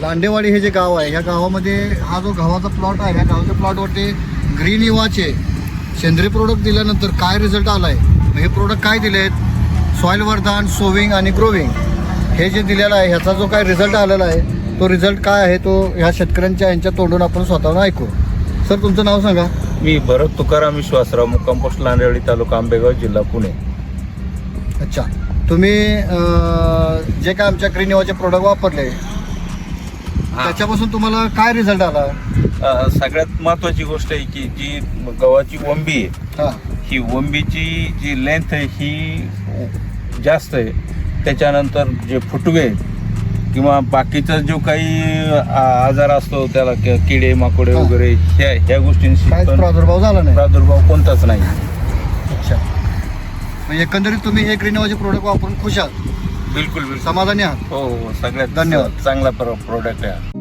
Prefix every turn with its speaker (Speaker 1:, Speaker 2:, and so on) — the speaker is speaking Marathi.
Speaker 1: लांडेवाडी हे जे गाव आहे ह्या गावामध्ये हा जो गव्हाचा प्लॉट आहे ह्या गावाच्या प्लॉटवरती ग्रीन युवाचे सेंद्रिय प्रोडक्ट दिल्यानंतर काय रिझल्ट आला आहे हे प्रोडक्ट काय दिले आहेत सॉईल वर्धन सोविंग आणि ग्रोविंग हे जे दिलेलं आहे ह्याचा जो काय रिझल्ट आलेला आहे तो रिझल्ट काय आहे तो ह्या शेतकऱ्यांच्या यांच्या तोंडून आपण स्वतःहून ऐकू. सर तुमचं नाव सांगा.
Speaker 2: मी भरत तुकाराम विश्वासराव मुक्काम पोस्ट लांडवाडी तालुका आंबेगाव जिल्हा पुणे.
Speaker 1: अच्छा. तुम्ही जे काय आमच्या ग्रीन युवाचे प्रोडक्ट वापरले त्याच्यापासून तुम्हाला काय रिझल्ट आला?
Speaker 2: अ, सगळ्यात महत्वाची गोष्ट आहे की जी गव्हाची वंबी आहे
Speaker 1: हां.
Speaker 2: ही वंबीची जी लेंथ आहे ही जास्त आहे. त्याच्यानंतर जे फुटवे आहेत किंवा बाकीचा जो काही आ, आजार असतो त्याला कि- किडे माकोडे
Speaker 1: हा.
Speaker 2: वगैरे ह्या ह्या गोष्टींशी
Speaker 1: काहीच
Speaker 2: पण
Speaker 1: प्रादुर्भाव झाला नाही.
Speaker 2: प्रादुर्भाव कोणताच नाही.
Speaker 1: अच्छा. एकंदरीत तुम्ही हे ग्रीन प्रोडक्ट वापरून खुश आहात.
Speaker 2: बिलकुल बिलकुल
Speaker 1: समाधानी आहात
Speaker 2: हो हो सगळ्यात
Speaker 1: धन्यवाद.
Speaker 2: चांगला प्रोडक्ट आहे हा.